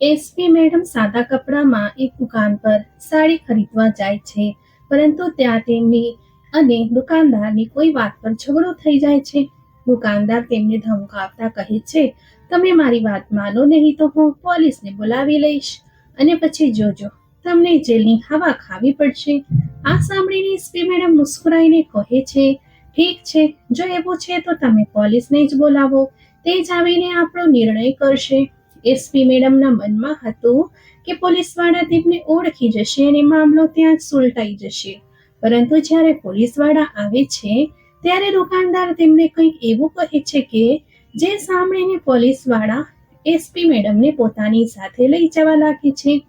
SP madam સાદા કપડામાં એક દુકાન પર સાડી ખરીદવા જાય છે, પરંતુ ત્યાં તેમની અને દુકાનદારની કોઈ વાત પર ઝઘડો થઈ જાય છે. દુકાનદાર તેમને ધમકાવતા કહે છે, તમે મારી વાત માનો નહીં તો હું પોલીસને બોલાવી લઈશ અને પછી જોજો, તમને જેલની હવા ખાવી પડશે. આ સાંભળીને એસપી મેડમ મુસ્કુરાઈને કહે છે, ઠીક છે, જો એવું છે તો તમે પોલીસને જ બોલાવો. તે જ આવીને આપણો નિર્ણય કરશે. એસપી મેડમના મનમાં હતું કે પોલીસવાળા તેમને ઓળખી જશે અને મામલો ત્યાં જ સુલટાઈ જશે. પરંતુ જ્યારે પોલીસવાળા આવે છે, ત્યારે દુકાનદાર તેમને કંઈક એવું કહે છે કે, જે સાંભળીને પોલીસવાળા એસપી મેડમને પોતાની સાથે લઈ જવા લાગે છે.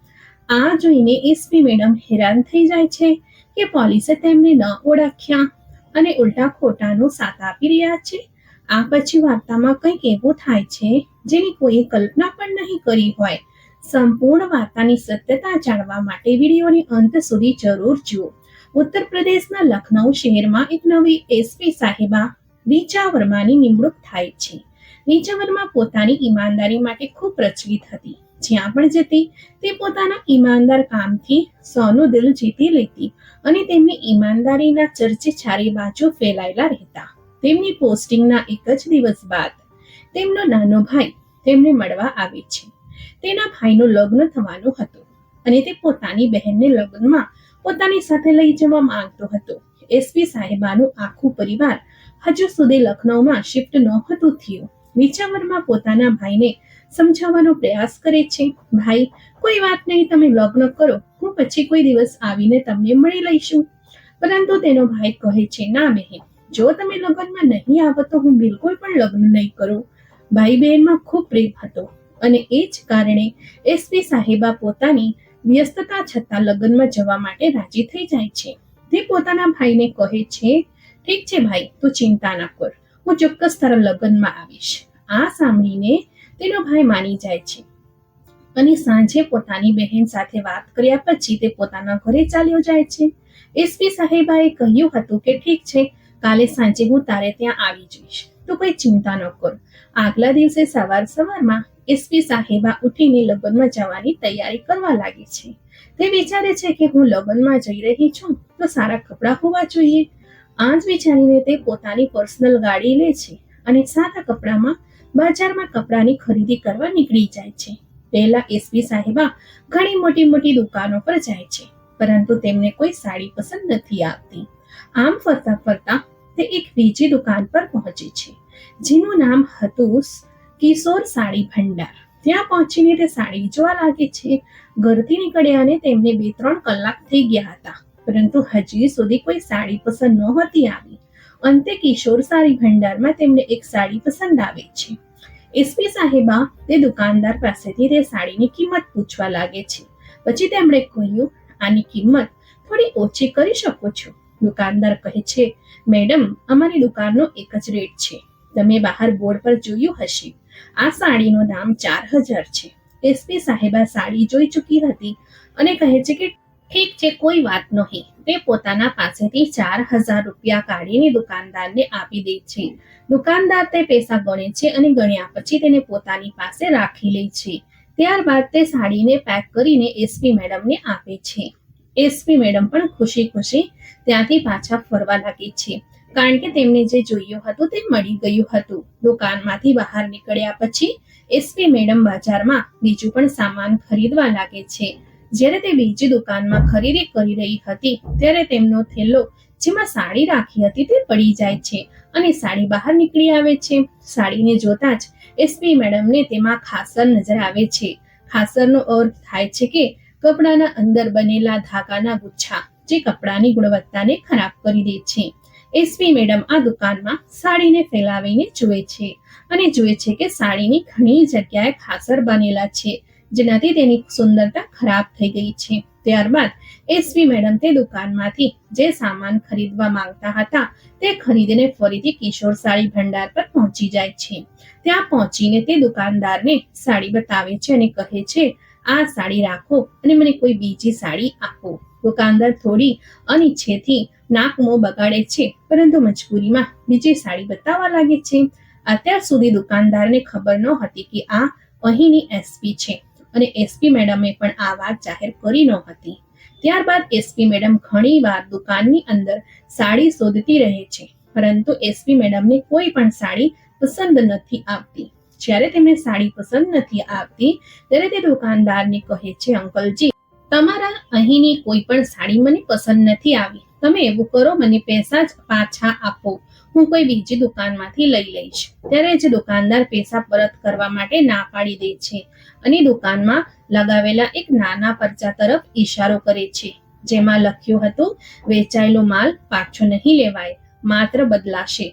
આ જોઈને એસપી મેડમ હેરાન થઈ જાય છે કે પોલીસે તેમને ન ઓળખ્યા અને ઉલટા ખોટાનો સાથ આપી રહ્યા છે. આ પછી વાર્તામાં કંઈક એવું થાય છે જેની કોઈએ કલ્પના પણ નહીં કરી હોય. સંપૂર્ણ વાર્તાની સત્યતા જાણવા માટે વિડીયોની અંત સુધી જરૂર જુઓ. ઉત્તર પ્રદેશના લખનઉ શહેરમાં એક નવી એસપી સાહેબા રીચા વર્માની નિમણૂક થાય છે. રીચા વર્મા પોતાની ઈમાનદારી માટે ખૂબ પ્રચલિત હતી. જ્યાં પણ જતી, તે પોતાના ઈમાનદાર કામથી સૌનું દિલ જીતી લેતી અને તેમની ઈમાનદારીના ચર્ચે ચારે બાજુ ફેલાયેલા રહેતા. તેમની પોસ્ટિંગના એક જ દિવસ બાદ તેમનો નાનો ભાઈ તેમને મળવા આવે છે. તેના ભાઈનું લગ્ન થવાનું હતું અને તે પોતાની બહેનને લગ્નમાં પોતાની સાથે લઈ જવા માંગતો હતો. એસપી સાહેબાનું આખું પરિવાર હજુ સુધી લખનૌમાં શિફ્ટ નહોતું થયું. વિચાવરમાં પોતાના ભાઈને સમજાવવાનો પ્રયાસ કરે છે. ભાઈ, કોઈ વાત નહીં, તમે લગ્ન કરો. હું પછી કોઈ દિવસ આવીને તમને મળી લઈશું. પરંતુ તેનો ભાઈ કહે છે, ના બહેન જો તમે લગ્નમાં નહીં આવો તો હું બિલકુલ પણ લગ્ન નહીં કરું. ભાઈ બહેનમાં ખૂબ પ્રેમ હતો અને એ જ કારણે એસપી સાહેબા પોતાની વ્યસ્તતા છતાં લગ્નમાં જવા માટે રાજી થઈ જાય છે. તે પોતાના ભાઈને કહે છે, ઠીક છે ભાઈ, તું ચિંતા ના કર. હું ચોક્કસ તારા લગ્નમાં આવીશ. આ સાંભળીને તેનો ભાઈ માની જાય છે. અને સાંજે પોતાની બહેન સાથે વાત કર્યા પછી તે પોતાના ઘરે ચાલ્યો જાય છે. એસપી સાહેબાએ કહ્યું હતું કે, ઠીક છે કાલે સાંજે હું તારે ત્યાં આવી જઈશ. તો કોઈ ચિંતા ન કર. આગલા દિવસે સવાર સવારમાં એસપી સાહેબા ઉઠીને લગ્નમાં જવાની તૈયારી કરવા લાગી છે. તે વિચારે છે કે હું લગ્નમાં જઈ રહી છું તો સારા કપડાં હોવા જોઈએ. આ જ વિચારીને તે પોતાની પર્સનલ ગાડી લે છે અને સારા કપડામાં બજારમાં કપડાની ખરીદી કરવા નીકળી જાય છે. પહેલા એસપી સાહેબા ઘણી મોટી મોટી દુકાનો પર જાય છે, પરંતુ તેમને કોઈ સાડી પસંદ નથી આવતી. આમ ફરતા ફરતા તે એક બીજી દુકાન પર પહોંચે છે, જેનું નામ હતું કિશોર સાડી ભંડાર. ત્યાં પહોંચીને તે સાડી જોવા લાગે છે. ઘરથી નીકળ્યા અને તેમને બે ત્રણ કલાક થઈ ગયા હતા. પરંતુ હજી સુધી કોઈ સાડી પસંદ નહોતી આવી. અંતે કિશોર સાડી ભંડારમાં તેમને એક સાડી પસંદ આવે છે. એસપી સાહેબા તે દુકાનદાર પાસેથી તે સાડીની કિંમત પૂછવા લાગે છે. પછી તેમણે કહ્યું, આની કિંમત થોડી ઓછી કરી શકો છો. દુકાનદાર કહે છે, મેડમ, અમારી દુકાનનો એક જ રેટ છે. તમે બહાર બોર્ડ પર જોયું હશે. આ સાડીનું દામ ચાર હજાર છે. એસપી સાહેબા સાડી જોઈ ચૂકી હતી અને કહે છે કે, ઠીક છે, કોઈ વાત નહીં. તે પોતાના પાસેથી ચાર હજાર રૂપિયા કાઢીને દુકાનદારને આપી દે છે. દુકાનદાર તે પૈસા ગણે છે અને ગણ્યા પછી તેને પોતાની પાસે રાખી લે છે. ત્યારબાદ તે સાડીને પેક કરીને એસપી મેડમને આપે છે. એસપી મેડમ પણ ખુશી ખુશી ત્યાંથી પાછા ફરવા લાગે છે. કારણ કે તેમને જે જોયું હતું તે મળી ગયું હતું. દુકાનમાંથી બહાર નીકળ્યા પછી એસપી મેડમ બજારમાં બીજું પણ સામાન ખરીદવા લાગે છે. જ્યારે તે બીજી દુકાનમાં ખરીદી કરી રહી હતી, ત્યારે તેમનો થેલો જેમાં સાડી રાખી હતી તે પડી જાય છે અને સાડી બહાર નીકળી આવે છે. સાડીને જોતા જ એસપી મેડમને તેમાં ખાસર નજર આવે છે. ખાસરનો અર્થ થાય છે કે કપડાના અંદર બનેલા ધાગાના ગુચ્છા, જે કપડાની ગુણવત્તાને ખરાબ કરી દે છે. એસપી મેડમ આ દુકાનમાં સાડીને ફેલાવીને જુએ છે અને જુએ છે કે સાડીની ઘણી જગ્યાએ ખાસર બનેલા છે, જેનાથી તેની સુંદરતા ખરાબ થઈ ગઈ છે. ત્યારબાદ એસપી મેડમ તે દુકાનમાંથી જે સામાન ખરીદવા માંગતા હતા, તે ખરીદીને ફરીથી કિશોર સાડી ભંડાર પર પહોંચી જાય છે. ત્યાં પહોંચીને તે દુકાનદારને સાડી બતાવે છે અને કહે છે આ સાડી રાખો અને મને કોઈ બીજી સાડી આપો. દુકાનદાર થોડી અનિચ્છેથી નાકમો બગાડે છે, પરંતુ મજબૂરીમાં બીજી સાડી બતાવવા લાગે છે. અત્યાર સુધી દુકાનદારને ખબર ન હતી કે આ અહીંની એસપી છે અને એસપી મેડમે પણ આ વાત જાહેર કરી ન હતી. ત્યારબાદ એસપી મેડમ ઘણીવાર દુકાનની અંદર સાડી શોધતી રહે છે, પરંતુ એસપી મેડમને કોઈ પણ સાડી પસંદ નથી આવતી. જ્યારે તેમને સાડી પસંદ નથી આવતી ત્યારે તે દુકાનદારને કહે છે, અંકલજી, તમારા અહીંની કોઈ પણ સાડી મને પસંદ નથી આવી. તમે એવું કરો, મને પૈસા જ પાછા આપો. હું કોઈ બીજી દુકાનમાંથી લઈ લઈશ. ત્યારે જ દુકાનદાર પૈસા પરત કરવા માટે ના પાડી દે છે અને દુકાનમાં લગાવેલા એક નાના પરચા તરફ ઈશારો કરે છે, જેમાં લખ્યું હતું, વેચાયેલો માલ પાછો નહીં લેવાય, માત્ર બદલાશે.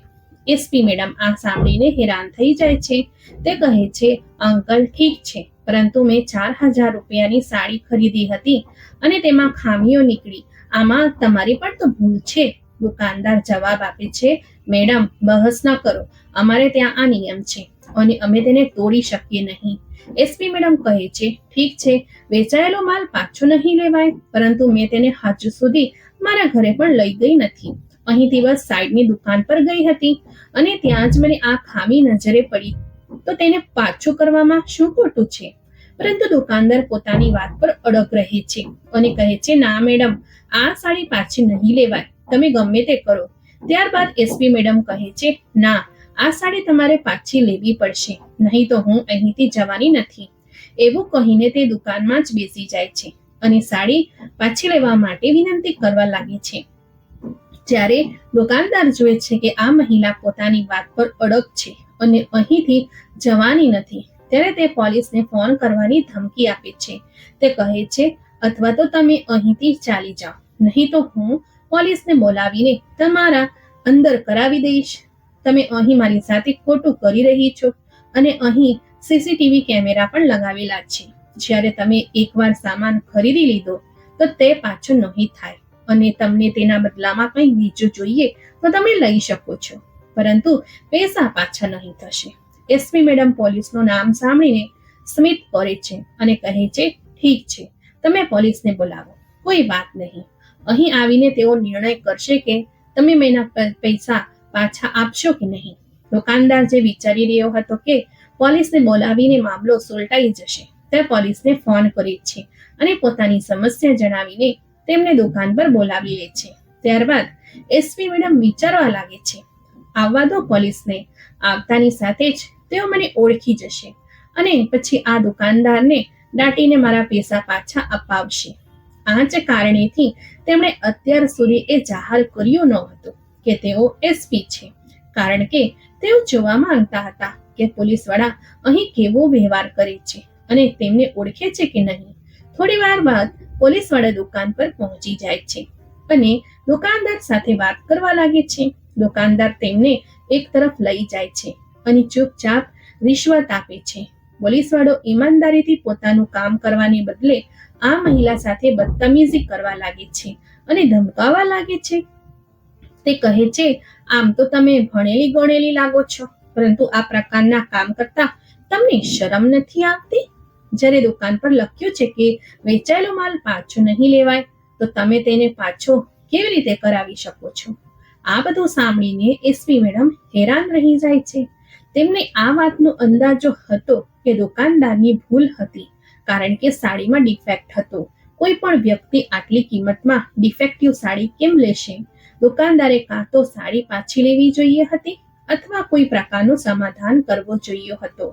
એસપી મેડમ આ સાંભળીને હેરાન થઈ જાય છે. તે કહે છે, અંકલ, ઠીક છે, પરંતુ મેં ચાર હજાર રૂપિયાની સાડી ખરીદી હતી અને તેમાં ખામીઓ નીકળી. આમાં તમારી પણ તો ભૂલ છે. દુકાનદાર જવાબ આપે છે, મેડમ, બહસ ન કરો. અમારે ત્યાં આ નિયમ છે અને અમે તેને તોડી શકીએ નહીં. એસપી મેડમ કહે છે, ઠીક છે, વેચાયેલો માલ પાછો નહીં લેવાય, પરંતુ મેં તેને હજુ સુધી મારા ઘરે પણ લઈ ગઈ નથી. અહીં દિવસ સાઈડની દુકાન પર ગઈ હતી. અને ત્યાં જ મને આ ખામી નજરે પડી. તો તેને પાછું કરવામાં શું ખોટું છે? પરંતુ દુકાનદાર પોતાની વાત પર અડગ રહે છે અને કહે છે, ના, મેડમ, આ સાડી પાછી નહીં લેવાય. તમે ગમે તે કરો. ત્યારબાદ એસપી મેડમ કહે છે, ના, આ સાડી તમારે પાછી લેવી પડશે. નહીં તો હું અહીંથી જવાની નથી. એવું કહીને તે દુકાનમાં જ બેસી જાય છે અને સાડી પાછી લેવા માટે વિનંતી કરવા લાગે છે. જ્યારે દુકાનદાર જુએ છે કે આ મહિલા પોતાની વાત પર અડગ છે અને અહીંથી જવાની નથી, ત્યારે તે પોલીસને ફોન કરવાની ધમકી આપે છે. તે કહે છે, અથવા તો તમે અહીંથી ચાલી જાઓ, નહીં તો હું પોલીસને બોલાવીને તમારા અંદર કરાવી દઈશ. તમે અહીં મારી સાથે ખોટું કરી રહી છો અને અહીં સીસીટીવી કેમેરા પણ લગાવેલા છે. જ્યારે તમે એકવાર સામાન ખરીદી લીધો, તો તે પાછો નહીં થાય. અને તમને તેના બદલામાં કંઈ બીજું જોઈએ તો તમે લઈ શકો છો. પરંતુ પૈસા પાછા નહીં થશે. એસપી મેડમ પોલીસનું નામ સાંભળીને સ્મિત કરે છે અને કહે છે, ઠીક છે, તમે પોલીસને બોલાવો. કોઈ વાત નહીં. અહીં આવીને તેઓ નિર્ણય કરશે કે તમે મેના પૈસા પાછા આપશો કે નહીં. દુકાનદાર જે વિચારી રહ્યો હતો કે પોલીસને બોલાવીને મામલો સુલટાઈ જશે, તે પોલીસને ફોન કરે છે અને પોતાની સમસ્યા જણાવીને તેમને દુકાન પર બોલાવી લે ત્યારબાદ એસપી મેડમ વિચારવા લાગે છે, આવવા દો પોલીસને. આવતાની સાથે જ તેઓ મને ઓળખી જશે અને પછી આ દુકાનદારને દાટીને મારા પૈસા પાછા અપાવશે. આ જ કારણેથી તેમણે અત્યાર સુધી એ જાહેર કર્યું ન હતું કે તેઓ એસપી છે, કારણ કે તેઓ જોવા માંગતા હતા કે પોલીસ વડા અહીં કેવો વ્યવહાર કરે છે અને તેમને ઓળખે છે કે નહીં. થોડી વાર બાદ પોલીસવાળા દુકાન પર પહોંચી જાય છે અને દુકાનદાર સાથે વાત કરવા લાગે છે. દુકાનદાર તેમને એક તરફ લઈ જાય છે અને ચૂપચાપ રિશ્વત આપે છે. પોલીસવાળો ઈમાનદારીથી પોતાનું કામ કરવાને બદલે આ મહિલા સાથે બદતમીઝી કરવા લાગે છે અને ધમકાવા લાગે છે. તે કહે છે, આમ તો તમે ભણેલી ગણેલી લાગો છો, પરંતુ આ પ્રકારના કામ કરતા તમને શરમ નથી આવતી? જ્યારે દુકાન પર લખ્યું છે કે વેચાયેલો માલ પાછો નહીં લેવાય, તો તમે તેને પાછો કેવી રીતે કરાવી શકો છો? આ બધું સાંભળીને એસપી મેડમ હેરાન રહી જાય છે. તેમને આ વાતનો અંદાજો હતો કે દુકાનદારની ભૂલ હતી, કારણ કે સાડીમાં ડિફેક્ટ હતો. કોઈ પણ વ્યક્તિ આટલી કિંમતમાં ડિફેક્ટિવ સાડી કેમ લેશે? દુકાનદારે કાં તો સાડી પાછી લેવી જોઈએ હતી, અથવા કોઈ પ્રકારનું સમાધાન કરવો જોઈએ હતો.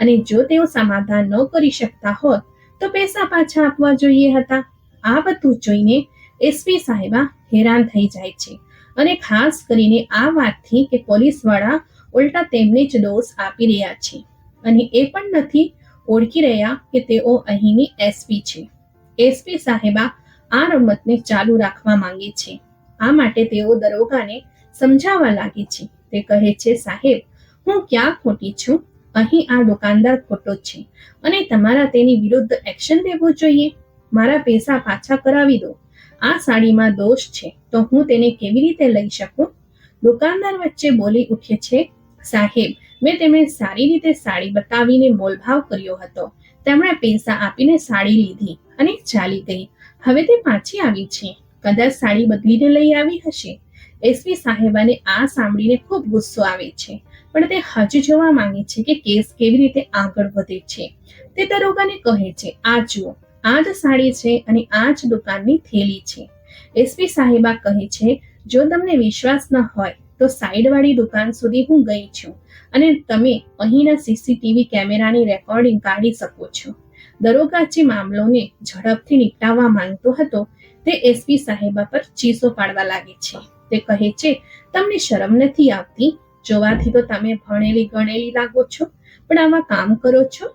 અને જો તેઓ સમાધાન ન કરી શકતા હોત, તો પૈસા પાછા આપવા જોઈએ હતા. આ બધું જોઈને એસપી સાહેબા હેરાન થઈ જાય છે. અને ખાસ કરીને આ વાતથી કે પોલીસવાળા ઉલટા તેમને જ દોષ આપી રહ્યા છે. અને એ પણ નથી ઓળખી રહ્યા કે તેઓ અહીંની એસપી છે. એસપી સાહેબા આ રમતને ચાલુ રાખવા માંગે છે. આ માટે તેઓ દરોગાને સમજાવવા લાગે છે. તે કહે છે, સાહેબ, હું ક્યાં ખોટી છું? અહીં આ દુકાનદાર ખોટો છે. અને તમારા તેની વિરુદ્ધ એક્શન લેવું જોઈએ. મારા પૈસા પાછા કરાવી દો. આ સાડીમાં દોષ છે. તો હું તેને કેવી રીતે લઈ શકું? દુકાનદાર વચ્ચે બોલી ઉઠે છે, સાહેબ, મેં તેમને સારી રીતે સાડી બતાવીને મોલભાવ કર્યો હતો. તેમણે પૈસા આપીને સાડી લીધી અને ચાલી ગઈ. હવે તે પાછી આવી છે. કદાચ સાડી બદલીને લઈ આવી હશે. એસપી સાહેબાને આ સાંભળીને ખૂબ ગુસ્સો આવે છે. પણ તે હજુ જોવા માંગે છે કે કેસ કેવી રીતે આગળ વધે છે. તે દરોગાને કહે છે, આ જુઓ, આ જ સાડી છે અને આ જ દુકાનની થેલી છે. એસપી સાહેબા કહે છે, જો તમને વિશ્વાસ ન હોય, તો સાઈડવાળી દુકાન સુધી હું ગઈ છું અને તમે અહીંના સીસીટીવી કેમેરાની રેકોર્ડિંગ કાઢી શકો છો. દરોગા જે મામલોને ઝડપથી નિપટાવવા માંગતો હતો, તે એસપી સાહેબા પર ચીસો પાડવા લાગે છે. તે કહે છે, તમને શરમ નથી આવતી? જોવાથી તો તમે ભણેલી ગણેલી લાગો છો, પણ આવા કામ કરો છો?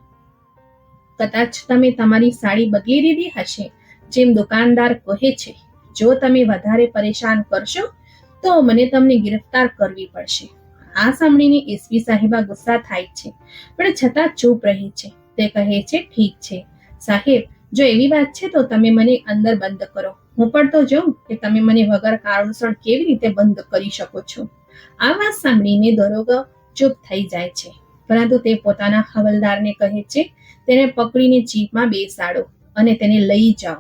કદાચ તમે તમારી સાડી બદલી દીધી હશે. જેમ દુકાનદાર કહે છે, જો તમે વધારે પરેશાન કરશો, તો મને તમને ગિરફ્તાર કરવી પડશે. આ સાંભળીને એસપી સાહેબા ગુસ્સા થાય છે, પણ છતાં ચૂપ રહે છે. તે કહે છે, ઠીક છે. સાહેબ, જો એવી વાત છે તો તમે મને અંદર બંધ કરો. હું પણ તો જોઉં કે તમે મને વગર કારણસર કેવી રીતે બંધ કરી શકો છો. આ વાત સાંભળીને દરોગો ચૂપ થઈ જાય છે. પરંતુ તે પોતાના હવલદારને કહે છે, તેને પકડીને જીપમાં બેસાડો અને તેને લઈ જાઓ.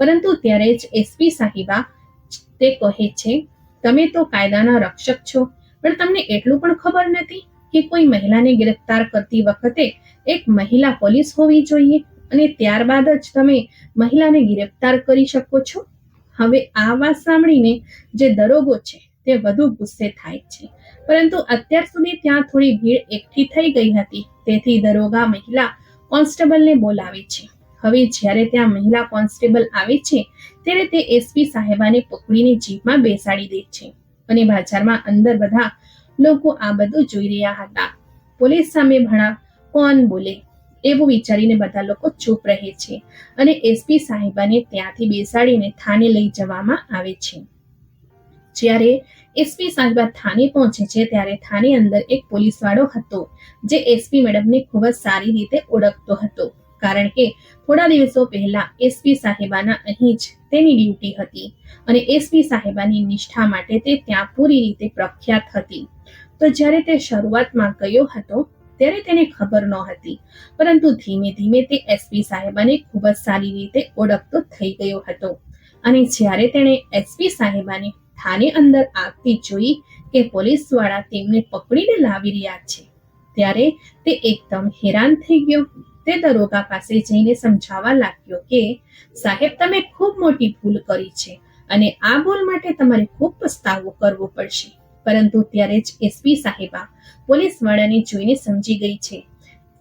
પરંતુ ત્યારે જ એસપી સાહિબા તે કહે છે, તમે તો કાયદાના રક્ષક છો, પણ તમને એટલું પણ ખબર નથી કે કોઈ મહિલાને ગિરફ્તાર કરતી વખતે એક મહિલા પોલીસ હોવી જોઈએ અને ત્યારબાદ જ તમે મહિલાને ગિરફ્તાર કરી શકો છો? હવે આ વાત સાંભળીને જે દરોગો છે તે વધુ ગુસ્સે થાય છે. પરંતુ અત્યાર સુધી ત્યાં થોડી ભીડ એકઠી થઈ ગઈ હતી. તેથી દરોગા મહિલા કોન્સ્ટેબલને બોલાવે છે. હવે જ્યારે ત્યાં મહિલા કોન્સ્ટેબલ આવે છે, ત્યારે તે એસપી સાહેબાને પકડીને જીપમાં બેસાડી દે છે અને બજારમાં અંદર બધા લોકો આ બધું જોઈ રહ્યા હતા. પોલીસ સામે ભણા કોણ બોલે? એવું વિચારીને બધા લોકો ચૂપ રહે છે અને એસપી સાહેબાને ત્યાંથી બેસાડીને થાને લઈ જવામાં આવે છે. જ્યારે એસપી સાહેબા થાને પહોંચે છે ત્યારે થાને અંદર એક પોલીસવાળો હતો, જે એસપી મેડમને ખૂબ જ સારી રીતે ઓળખતો હતો. કારણ કે થોડા દિવસો પહેલા એસપી સાહેબાના અહીં જ તેની ડ્યુટી હતી અને એસપી સાહેબાની નિષ્ઠા માટે તે ત્યાં પૂરી રીતે પ્રખ્યાત હતી. તો જ્યારે તે શરૂઆતમાં ગયો હતો ત્યારે તેને ખબર નહોતી. પરંતુ ધીમે ધીમે તે એસપી સાહેબાને ખૂબ જ સારી રીતે ઓળખતો થઈ ગયો હતો. અને જ્યારે તેણે એસપી સાહેબાને થાને અંદર આવતી જોઈ કે પોલીસવાળા તેમને પકડીને લાવી રહ્યા છે, ત્યારે તે એકદમ હેરાન થઈ ગયો. તે દરોગા પાસે જઈને સમજાવવા લાગ્યો કે, સાહેબ, તમે ખૂબ મોટી ભૂલ કરી છે અને આ ભૂલ માટે તમારે ખૂબ પસ્તાવો કરવો પડશે. પરંતુ ત્યારે જ એસપી સાહેબા પોલીસ વાળાને જોઈને સમજી ગઈ છે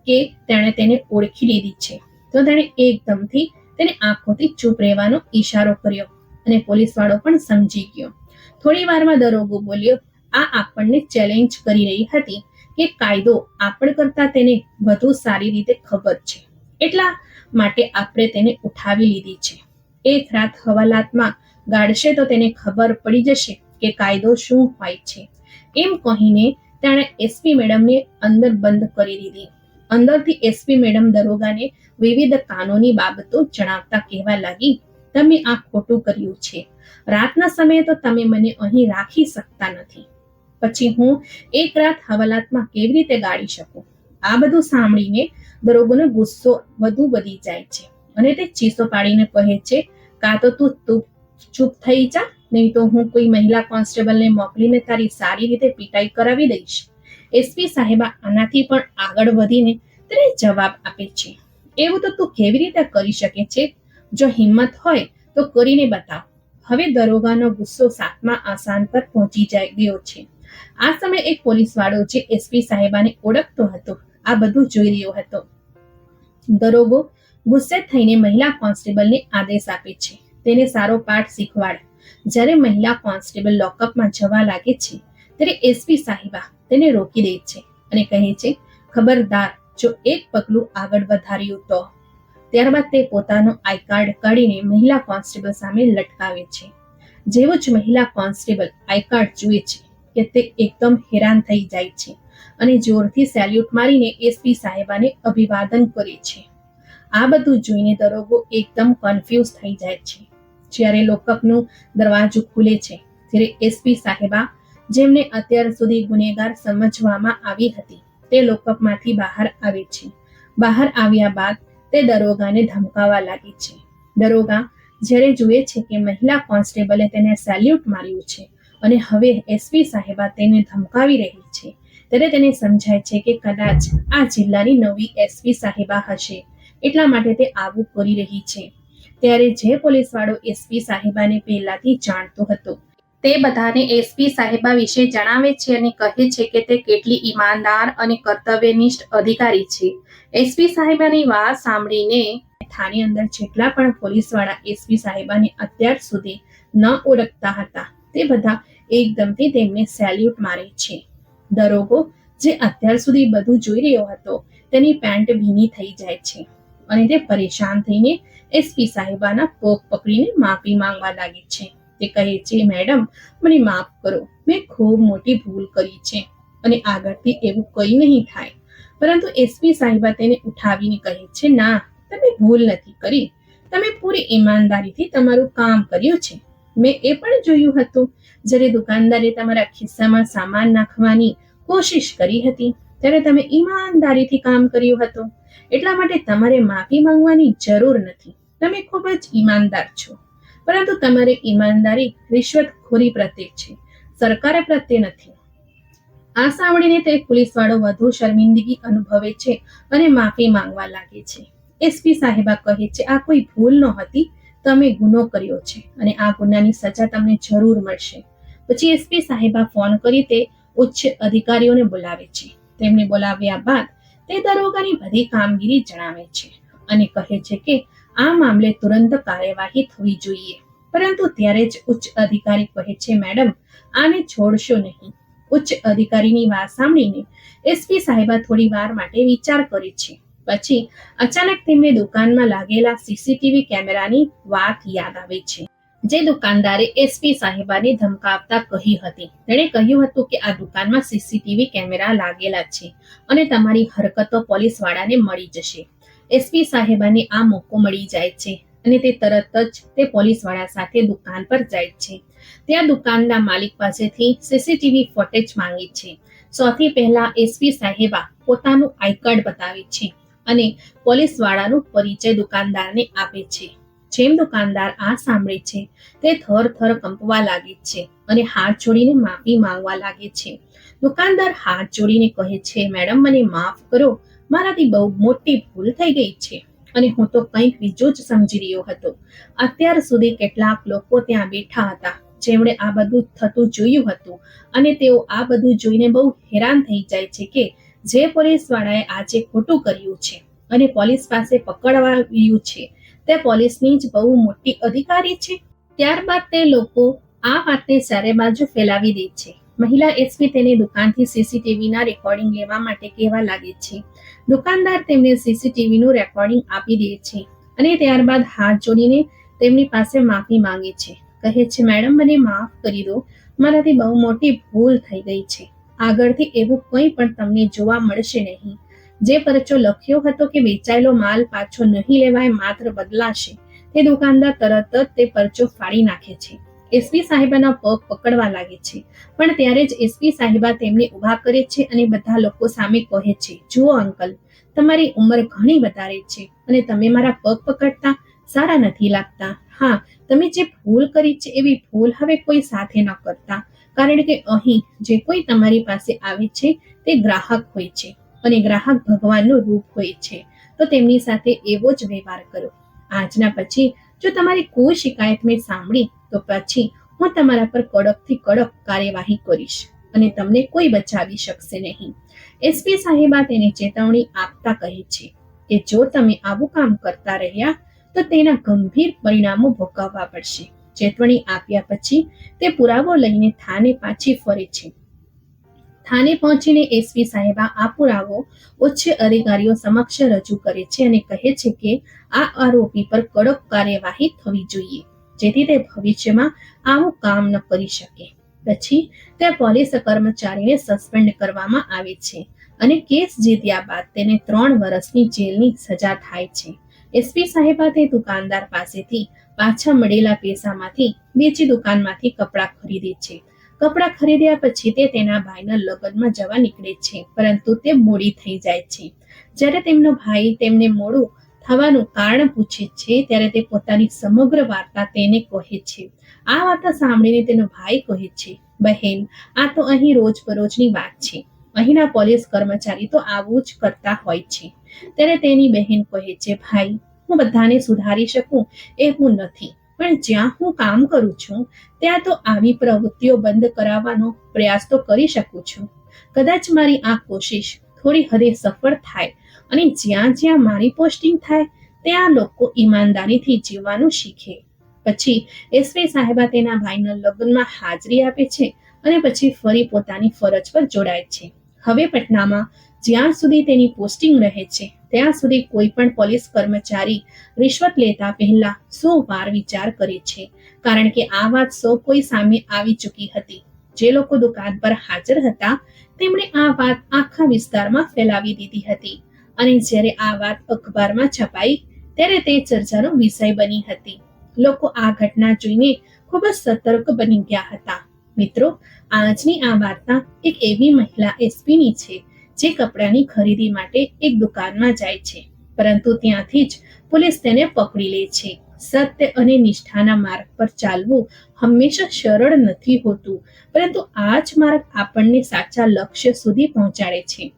કે તેણે તેને ઓળખી લીધી છે. તો તેણે એકદમથી તેને આંખોથી ચૂપ રહેવાનો ઈશારો કર્યો અને પોલીસ વાળો પણ સમજી ગયો. થોડી વારમાં દરોગો બોલ્યો, આ આપણને ચેલેન્જ કરી રહી હતી કે કાયદો આપણ કરતા તેને વધુ સારી રીતે ખબર છે. એટલા માટે આપણે તેને ઉઠાવી લીધી છે. એક રાત હવાલાતમાં ગાળશે તો તેને ખબર પડી જશે. કે કાયદો શું હોય છે. એમ કહીને તેણે એસપી મેડમને અંદર બંધ કરી દીધી. અંદરથી એસપી મેડમ દરોગાને વિવિધ કાનૂની બાબતો જણાવતા કહેવા લાગી, તમે આ ખોટું કર્યું છે. રાતના સમયે તો તમે મને અહીં રાખી શકતા નથી. પછી હું એક રાત હવાલાતમાં કેવી રીતે ગાળી શકું? આ બધું સાંભળીને દરોગોનો ગુસ્સો વધુ વધી જાય છે. અને તે ચીસો પાડીને કહે છે, કાં તો તું ચૂપ થઈ જા નહીં તો હું કોઈ મહિલા કોન્સ્ટેબલને મોકલીને તારી સારી રીતે પીટાઈ કરાવી દઈશ. એસપી સાહેબા આનાથી પણ આગળ વધીને તેને જવાબ આપે છે. એવું તો તું કેવી રીતે કરી શકે છે? જો હિંમત હોય તો કરીને બતાવ. હવે દરોગાનો ગુસ્સો સાતમા આસાન પર પહોંચી જાય ગયો છે. આ સમયે એક પોલીસવાળો જે એસપી સાહેબાને ઓળખતો હતો, આ બધું જોઈ રહ્યો હતો. દરોગો ગુસ્સે થઈને મહિલા કોન્સ્ટેબલને આદેશ આપે છે. તેને સારો પાઠ શીખવાડ. જ્યારે મહિલા કોન્સ્ટેબલ લોકઅપમાં જવા લાગે છે, ત્યારે એસપી સાહિબા તેને રોકી દે છે અને કહે છે, ખબરદાર, જો એક પગલું આગળ વધાર્યું તો? ત્યારબાદ તે પોતાનો આઈ કાર્ડ કાઢીને મહિલા કોન્સ્ટેબલ સામે લટકાવે છે. જેવું જ મહિલા કોન્સ્ટેબલ આઈ કાર્ડ જુએ છે કે તે એકદમ હેરાન થઈ જાય છે અને જોરથી સેલ્યુટ મારીને એસપી સાહેબાને અભિવાદન કરે છે. આ બધું જોઈને દરોગો એકદમ કન્ફ્યુઝ થઈ જાય છે. જ્યારે લોકઅપનું દરવાજો ખુલે છે, ત્યારે એસપી સાહેબા જેમને અત્યાર સુધી ગુનેગાર સમજવામાં આવી હતી, તે લોકઅપમાંથી બહાર આવે છે. બહાર આવ્યા બાદ તે દરોગાને ધમકાવા લાગી છે. દરોગા જ્યારે જુએ છે કે મહિલા કોન્સ્ટેબલે તેને સેલ્યુટ માર્યું છે અને હવે એસપી સાહેબા તેને ધમકાવી રહી છે, ત્યારે તેને સમજાય છે કે કદાચ આ જિલ્લાની નવી એસપી સાહેબા હશે, એટલા માટે તે આવું કરી રહી છે. ત્યારે જે પોલીસવાળો એસપી સાહેબાને પહેલાથી જાણતો હતો. તે બધાને એસપી સાહેબા વિશે જણાવે છે અને કહે છે કે તે કેટલી ઈમાનદાર અને કર્તવ્યનિષ્ઠ અધિકારી છે. એસપી સાહેબાની વાત સાંભળીને થાની અંદર જેટલા પણ પોલીસવાળા એસપી સાહેબાને અત્યાર સુધી ન ઓળખતા હતા, તે બધા એકદમથી તેમને સેલ્યુટ મારે છે. દરોગો જે અત્યાર સુધી બધું જોઈ રહ્યો હતો, તેની પેન્ટ ભીની થઈ જાય છે. અને તે પરેશાન થઈને એસપી સાહેબાના પોક પકડીને માફી માંગવા લાગે છે. તે કહે છે, મેડમ, મને માફ કરો. મેં ખૂબ મોટી ભૂલ કરી છે અને આગળથી એવું કંઈ નહીં થાય. પરંતુ એસપી સાહેબા તેને ઉઠાવીને કહે છે, ના, તમે ભૂલ નથી કરી. તમે પૂરી ઈમાનદારીથી તમારું કામ કર્યું છે. મેં એ પણ જોયું હતું. જ્યારે દુકાનદારે તમારા ખિસ્સામાં સામાન નાખવાની કોશિશ કરી હતી, ત્યારે તમે ઈમાનદારીથી કામ કર્યું હતું. એટલા માટે તમારે માફી માંગવાની જરૂર નથી. તમે ખૂબ જ ઈમાનદાર છો. પરંતુ તમારે ઈમાનદારી રિશ્વતખોરી પ્રત્યે છે. સરકાર પ્રત્યે નથી. આ સાંભળીને તે પોલીસવાળો વધુ શર્મિંદગી અનુભવે છે અને માફી માંગવા લાગે છે. એસપી સાહેબા કહે છે, આ કોઈ ભૂલ નહોતી. તમે ગુનો કર્યો છે અને આ ગુનાની સજા તમને જરૂર મળશે. પછી એસપી સાહેબા ફોન કરી તે ઉચ્ચ અધિકારીઓને બોલાવે છે. તેમને બોલાવ્યા બાદ તે દરોગાની બધી કામગીરી જણાવે છે અને કહે છે કે આ મામલે તુરંત કાર્યવાહી થવી જોઈએ. પરંતુ ત્યારે જ ઉચ્ચ અધિકારી કહે છે, મેડમ, આને છોડશો નહીં. ઉચ્ચ અધિકારીની વાત સાંભળીને એસપી સાહેબા થોડી વાર માટે વિચાર કરે છે. પછી અચાનક તેમને દુકાનમાં લાગેલા સીસીટીવી કેમેરાની વાત યાદ આવે છે. જે દુકાનદારે એસપી સાહેબાને ધમકાવતા કહી હતી. તેણે કહ્યું હતું કે આ દુકાનમાં સીસીટીવી કેમેરા લાગેલા છે અને તમારી હરકતો પોલીસવાળાને મળી જશે. એસપી સાહેબાને આ મોકો મળી જાય છે અને તે તરત જ તે પોલીસવાળા સાથે દુકાન પર જાય છે. ત્યાં દુકાનના માલિક પાસેથી સીસીટીવી ફોટેજ માંગે છે. સૌથી પહેલા એસપી સાહેબા પોતાનું આઈ કાર્ડ બતાવે છે અને પોલીસ વાળાનો પરિચય દુકાનદારને આપે છે. જેમ દુકાનદાર આ સાંભળે છે, તે થર થર કંપવા લાગે છે અને હાથ જોડીને માફી માંગવા લાગે છે. દુકાનદાર હાથ જોડીને કહે છે, મેડમ, મને માફ કરો. મારાથી બહુ મોટી ભૂલ થઈ ગઈ છે અને હું તો કંઈક બીજું જ સમજી રહ્યો હતો. અત્યાર સુધી કેટલાક લોકો ત્યાં બેઠા હતા. જેમણે આ બધું થતું જોયું હતું અને તેઓ આ બધું જોઈને બહુ હેરાન થઈ જાય છે કે જે પોલીસ વાળાએ આજે ખોટું કર્યું છે અને પોલીસ પાસે પકડવા પકડવાયું છે. તે પોલીસની જ બહુ મોટી અધિકારી છે. ત્યારબાદ તે લોકો આ વાતને ચારે બાજુ ફેલાવી દે છે. મહિલા એસપી તેની દુકાનથી સીસીટીવીના રેકોર્ડિંગ લેવા માટે કહેવા લાગે છે. દુકાનદાર તેમને સીસીટીવીનું રેકોર્ડિંગ આપી દે છે અને ત્યારબાદ હાથ જોડીને તેમની પાસે માફી માંગે છે. કહે છે, મેડમ, મને માફ કરી દો. મારાથી બહુ મોટી ભૂલ થઈ ગઈ છે. આગળથી એવું કંઈ પણ તમને જોવા મળશે નહીં. જે પરચો લખ્યો હતો કે વેચાયેલો માલ પાછો નહીં લેવાય, માત્ર બદલાશે. તે દુકાનદાર તરત જ તે પરચો ફાડી નાખે છે. એસપી સાહેબાના પગ પકડવા લાગે છે. પણ ત્યારે જ એસપી સાહેબા તેમને ઊભા કરે છે અને બધા લોકો સામે કહે છે, જુઓ અંકલ, તમારી ઉંમર ઘણી વધારે છે અને તમે મારા પગ પકડતા સારા નથી લાગતા. હા, તમે જે ભૂલ કરી છે એવી ભૂલ હવે કોઈ સાથે ન કરતા. કારણ કે અહીં જે કોઈ તમારી પાસે આવે છે તે ગ્રાહક હોય છે. અને ગ્રાહક ભગવાનનું રૂપ હોય છે. તો તેમની સાથે એવો જ વ્યવહાર કરો. આજના પછી જો તમારી કોઈ શિકાયત મેં સાંભળી, તો પછી હું તમારા પર કડકથી કડક કાર્યવાહી કરીશ અને તમને કોઈ બચાવી શકશે નહીં. એસપી સાહેબા તેને ચેતવણી આપતા કહે છે કે જો તમે આવું કામ કરતા રહ્યા, તો તેના ગંભીર પરિણામો ભોગવવા પડશે. ચેતવણી આપ્યા પછી તે પુરાવો લઈને થાને પાછી ફરે છે. થાને પહોંચીને એસપી સાહેબા આ પુરાવો ઉચ્ચ અધિકારીઓ સમક્ષ રજૂ કરે છે અને કહે છે કે આ આરોપી પર કડક કાર્યવાહી થવી જોઈએ, જેથી તે ભવિષ્યમાં આવું કામ ન કરી શકે. પછી તે પોલીસ કર્મચારીને સસ્પેન્ડ કરવામાં આવે છે અને કેસ જીત્યા બાદ તેને ત્રણ વર્ષની જેલની સજા થાય છે. એસપી સાહેબા તે દુકાનદાર પાસેથી પાછા મળેલા પૈસામાંથી બીજી દુકાનમાંથી કપડાં ખરીદે છે. કપડાં ખરીદ્યા પછી તે તેના ભાઈના લગ્નમાં જવા નીકળે છે, પરંતુ તે મોડી થઈ જાય છે. જ્યારે તેમનો ભાઈ તેમને મોડું થવાનું કારણ પૂછે છે, ત્યારે તે પોતાની સમગ્ર વાર્તા તેને કહે છે. આ વાર્તા સાંભળીને તેનો ભાઈ કહે છે, બહેન, આ તો અહીં રોજબરોજની વાત છે. અહીંના પોલીસ કર્મચારી તો આવું જ કરતા હોય છે. ત્યારે તેની બહેન કહે છે, ભાઈ, હું બધાને સુધારી શકું એવું નથી. પણ જ્યાં હું કામ કરું છું, ત્યાં તો આવી પ્રવૃત્તિઓ બંધ કરાવવાનો પ્રયાસ તો કરી શકું છું. કદાચ મારી આ કોશિશ થોડી હદે સફળ થાય અને જ્યાં જ્યાં મારી પોસ્ટિંગ થાય, ત્યાં લોકો ઈમાનદારીથી જીવવાનું શીખે. પછી એસપી સાહેબા તેના ભાઈના લગ્નમાં હાજરી આપે છે અને પછી ફરી પોતાની ફરજ પર જોડાય છે. હવે પટનામાં જ્યાં સુધી તેની પોસ્ટિંગ રહે છે, ત્યાં સુધી કોઈ પણ પોલીસ કર્મચારી રિશ્વત લેતા પહેલા સો વાર વિચાર કરે છે. કારણ કે આ વાત સૌ કોઈ સામે આવી ચૂકી હતી. જે લોકો દુકાન પર હાજર હતા, તેમણે આ વાત આખા વિસ્તારમાં ફેલાવી દીધી હતી. અને જ્યારે આ વાત અખબારમાં છપાઈ, ત્યારે તે ચર્ચાનો વિષય બની હતી. લોકો આ ઘટના જોઈને ખૂબ જ સતર્ક બની ગયા હતા. મિત્રો, આજની આ વાર્તા એક એવી મહિલા એસપીની છે જે કપડાની ખરીદી માટે એક દુકાનમાં જાય છે. પરંતુ ત્યાંથી જ પોલીસ તેને પકડી લે છે. સત્ય અને નિષ્ઠાના માર્ગ પર ચાલવું હંમેશા સરળ નથી હોતું, પરંતુ આ જ માર્ગ આપણને સાચા લક્ષ્ય સુધી પહોંચાડે છે.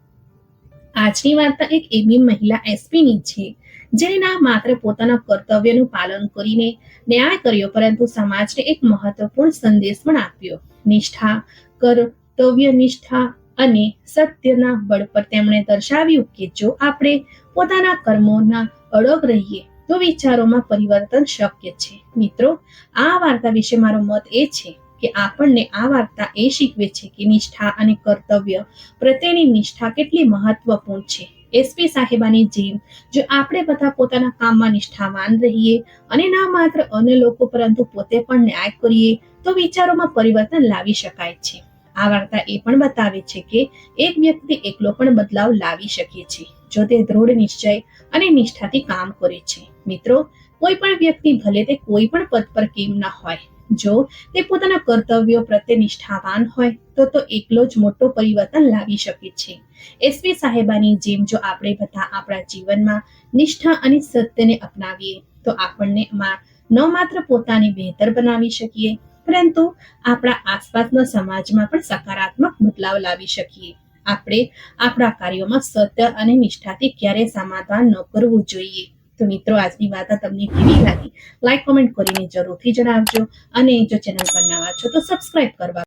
આજની વાર્તા એક એવી મહિલા એસપીની છે, જેણે ના માત્ર પોતાના કર્તવ્યનું પાલન કરીને ન્યાય કર્યો, પરંતુ સમાજને એક મહત્વપૂર્ણ સંદેશ પણ આપ્યો. નિષ્ઠા કર્તવ્ય નિષ્ઠા અને સત્યના બળ પર તેમણે દર્શાવ્યું કે જો આપણે પોતાના કર્મોના અડગ રહીએ, તો વિચારોમાં પરિવર્તન શક્ય છે. મિત્રો, આ વાર્તા વિશે મારો મત એ છે કે આપણને આ વાર્તા એ શીખવે છે કે નિષ્ઠા અને કર્તવ્ય પ્રત્યેની નિષ્ઠા કેટલી મહત્વપૂર્ણ છે. એસપી સાહેબાની જેમ, જો આપણે બધા પોતાના કામમાં નિષ્ઠાવાન રહીએ અને ના માત્ર અન્ય લોકો પરંતુ પોતે પણ ન્યાય કરીએ, તો વિચારોમાં પરિવર્તન લાવી શકાય છે. આ વાર્તા એ પણ બતાવે છે કે એક વ્યક્તિ એકલો પણ બદલાવ લાવી શકે છે, જો તે દૃઢ, નિશ્ચય અને નિષ્ઠાથી કામ કરે છે. મિત્રો, કોઈ પણ વ્યક્તિ ભલે તે કોઈ પણ પદ પર કેમ ના હોય, જો તે પોતાના કર્તવ્યો પ્રત્યે નિષ્ઠાવાન હોય, તો તો એકલો જ મોટો પરિવર્તન લાવી શકે છે. એસપી સાહેબાની જેમ જો આપણે બધા આપણા જીવનમાં નિષ્ઠા અને સત્યને અપનાવીએ, તો આપણને ન માત્ર પોતાને બહેતર બનાવી શકીએ પરંતુ આપણા આસપાસના સમાજમાં પણ સકારાત્મક બદલાવ લાવી શકીએ. આપણે આપણા કાર્યોમાં સત્ય અને નિષ્ઠાથી ક્યારેય સમાધાન ન કરવું જોઈએ. તો મિત્રો, આજની વાર્તા તમને કેવી લાગી? લાઈક કોમેન્ટ કરીને જરૂરથી જણાવજો. અને જો ચેનલ પર નવા છો તો સબસ્ક્રાઇબ કરવા